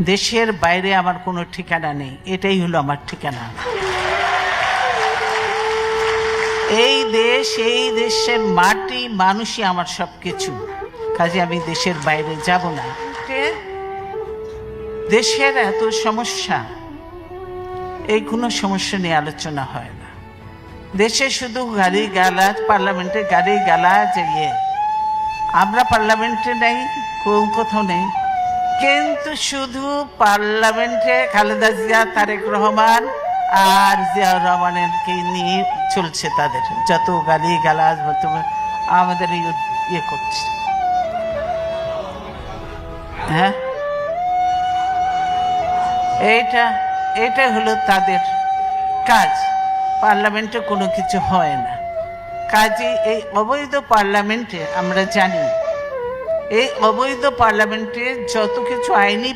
দেশের বাইরে আমার কোনো ঠিকানা নেই। এটাই হলো আমার ঠিকানা। এই দেশ এই দেশের মাটি মানুষই আমার সব কিছু কাজে আমি দেশের বাইরে যাব না। দেশের এত সমস্যা এই কোনো সমস্যা নিয়ে আলোচনা হয় না। দেশে শুধু গাড়ি গালাজ পার্লামেন্টে গাড়ি গালাজ ইয়ে। আমরা পার্লামেন্টে নেই কোথাও নেই। কিন্তু শুধু পার্লামেন্টে খালেদা জিয়া, তারেক রহমান আর জিয়াউর রহমানেরকে নিয়ে চলছে তাদের। যত গালি গালাজ আমাদের ইয়ে করছে। হ্যাঁ? এইটা এটা হলো তাদের কাজ। পার্লামেন্টে কোনো কিছু হয় না। কাজে এই অবৈধ পার্লামেন্টে আমরা জানি এই অবৈধ পার্লামেন্টে যত কিছু আইনি